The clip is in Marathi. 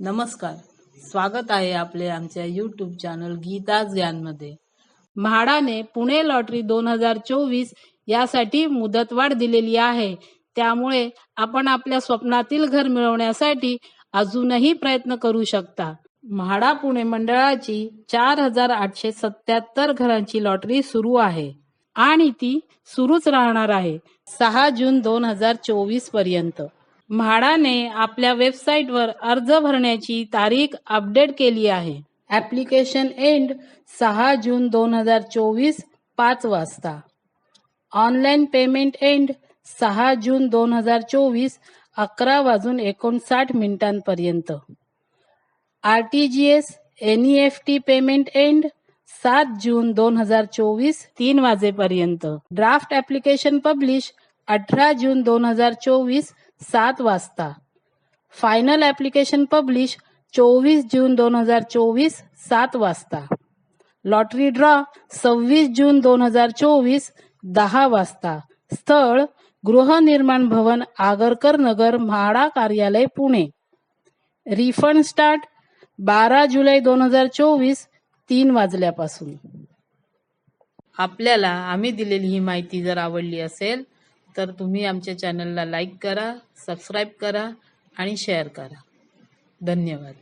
नमस्कार. स्वागत आहे आपले आमच्या यूट्यूब चॅनल गीताज ज्ञानमध्ये. म्हाडाने पुणे लॉटरी दोन हजार चोवीस यासाठी मुदतवाढ दिलेली आहे. त्यामुळे आपण आपल्या स्वप्नातील घर मिळवण्यासाठी अजूनही प्रयत्न करू शकता. म्हाडा पुणे मंडळाची चार हजार आठशे सत्याहत्तर घरांची लॉटरी सुरू आहे. आणि ती सुरूच राहणार आहे. सहा जून दोन हजार चोवीसपर्यंत. म्हाडाने आपल्या वेबसाईटवर अर्ज भरण्याची तारीख अपडेट केली आहे. ऍप्लिकेशन एंड सहा जून दोन हजार चोवीस पाच वाजता. ऑनलाईन पेमेंट एंड सहा जून दोन हजार चोवीस अकरा वाजून एकोणसाठ मिनिटांपर्यंत. R T G S N E F T payment end सात जून दोन हजार चोवीस तीन वाजेपर्यंत. ड्राफ्ट ऍप्लिकेशन पब्लिश अठरा जून दोन हजार चोवीस सात वाजता. फायनल ऍप्लिकेशन पब्लिश चोवीस जून दोन हजार चोवीस सात वाजता. लॉटरी ड्रॉ सव्वीस जून दोन हजार चोवीस दहा वाजता. स्थळ गृहनिर्माण भवन आगरकर नगर म्हाडा कार्यालय पुणे. रिफंड स्टार्ट बारा जुलै दोन हजार चोवीस तीन वाजल्यापासून. आपल्याला आम्ही दिलेली ही माहिती जर आवडली असेल तर तुम्ही आमच्या चॅनलला लाईक करा सबस्क्राईब करा आणि शेअर करा. धन्यवाद.